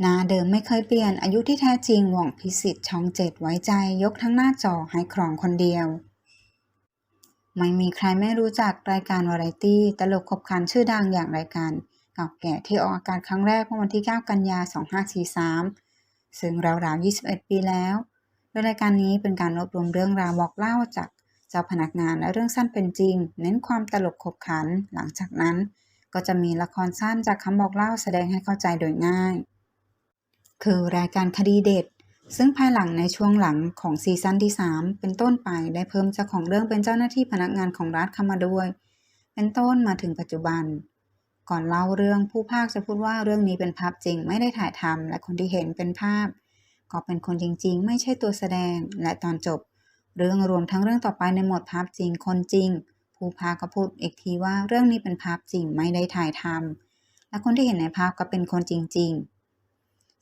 หน้าเดิมไม่เคยเปลี่ยนอายุที่แท้จริงหว่องพิสิทธิ์ช่องเจ็ดไว้ใจยกทั้งหน้าจอให้ครองคนเดียว ไม่มีใครไม่รู้จักรายการวาไรตี้ ตลกขบขันชื่อดังอย่างรายการเก่าแก่ที่ออกอากาศครั้งแรกเมื่อวันที่ 9 กันยา 2543 ซึ่งราวๆ 21 ปีแล้ว โดยรายการนี้เป็นการรวบรวมเรื่องราวบอกเล่าจากเจ้าพนักงานและเรื่องสั้นเป็นจริง เน้นความตลกขบขัน หลังจากนั้น ก็จะมีละครสั้นจากคำบอกเล่าแสดงให้เข้าใจโดยง่าย คือรายการคดีเด็ด ซึ่งภายหลังในช่วงหลังของซีซั่นที่ 3 เป็นต้นไปได้เพิ่มเจ้าของเรื่องเป็นเจ้าหน้าที่พนักงานของรัฐเข้ามาด้วย เป็นต้นมาถึงปัจจุบัน ก่อนเล่าเรื่องผู้พากย์จะพูดว่าเรื่องนี้เป็นภาพจริงไม่ได้ถ่ายทำและคนที่เห็นเป็นภาพ ก็เป็นคนจริงๆ ไม่ใช่ตัวแสดง และตอนจบ เรื่องรวมทั้งเรื่องต่อไปในหมวดภาพจริงคนจริง ผู้พากย์ก็พูดอีกทีว่าเรื่องนี้เป็นภาพจริงไม่ได้ถ่ายทำและคนที่เห็นในภาพก็เป็นคนจริง ๆ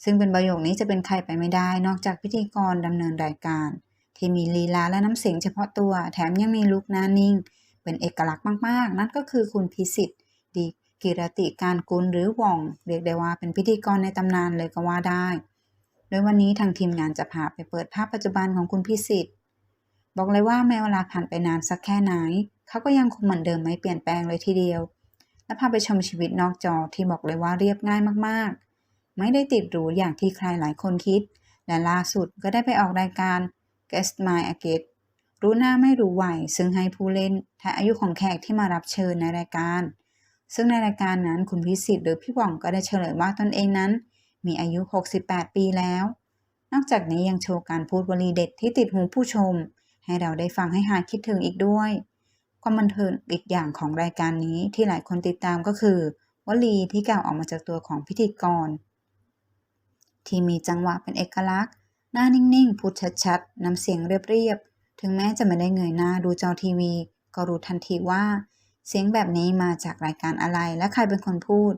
ซึ่งเป็นประโยคนี้จะเป็นใครไปไม่ได้ นอกจากพิธีกรดำเนินรายการ ที่มีลีลาและน้ำเสียงเฉพาะตัว แถมยังมีลุคหน้านิ่ง เป็นเอกลักษณ์มากๆ นั่นก็คือคุณพิสิทธิ์ดีกิรติการกุลหรือว่อง เรียกได้ว่าเป็นพิธีกรในตำนานเลยก็ว่าได้ โดยวันนี้ทางทีมงานจะพาไปเปิดภาพปัจจุบันของคุณพิสิทธิ์บอกเลยว่าแม้เวลาผ่านไปนานสักแค่ไหน เขาก็ยังคงเหมือนเดิมไม่เปลี่ยนแปลงเลยทีเดียว และพาไปชมชีวิตนอกจอที่บอกเลยว่าเรียบง่ายมากๆ ไม่ได้ติดหรูอย่างที่ใครหลายคนคิด และล่าสุดก็ได้ไปออกรายการ Guest My a g e t รู้หน้าไม่รู้วัยซึ่งให้ผู้เล่นทายอายุของแขกที่มารับเชิญในรายการ ซึ่งในรายการนั้นคุณพิสิทธิ์หรือพี่หว่องก็ได้เฉลยว่าตนเองนั้น มีอายุ 68 ปีแล้ว นอกจากนี้ยังโชว์การพูดวลีเด็ดที่ติดหูผู้ชม ให้เราได้ฟังให้หาคิดถึงอีกด้วยความบันเทิงอีกอย่างของรายการนี้ที่หลายคนติดตามก็คือ วลีที่กล่าวออกมาจากตัวของพิธีกร ที่มีจังหวะเป็นเอกลักษณ์ หน้านิ่งๆ พูดชัดๆ น้ำเสียงเรียบๆ ถึงแม้จะไม่ได้เงยหน้าดูจอทีวี ก็รู้ทันทีว่า เสียงแบบนี้มาจากรายการอะไรและใครเป็นคนพูด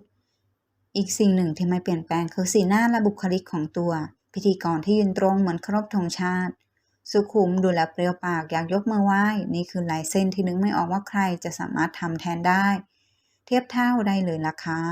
อีกสิ่งหนึ่งที่ไม่เปลี่ยนแปลงคือสีหน้าและบุคลิกของตัว พิธีกรที่ยืนตรงเหมือนครพธงชาติ สุขุมดูแลเปรียวปากอยากยกมือไหว้ นี่คือลายเส้นที่นึกไม่ออกว่าใครจะสามารถทำแทนได้ เทียบเท่าได้เลยล่ะค่ะ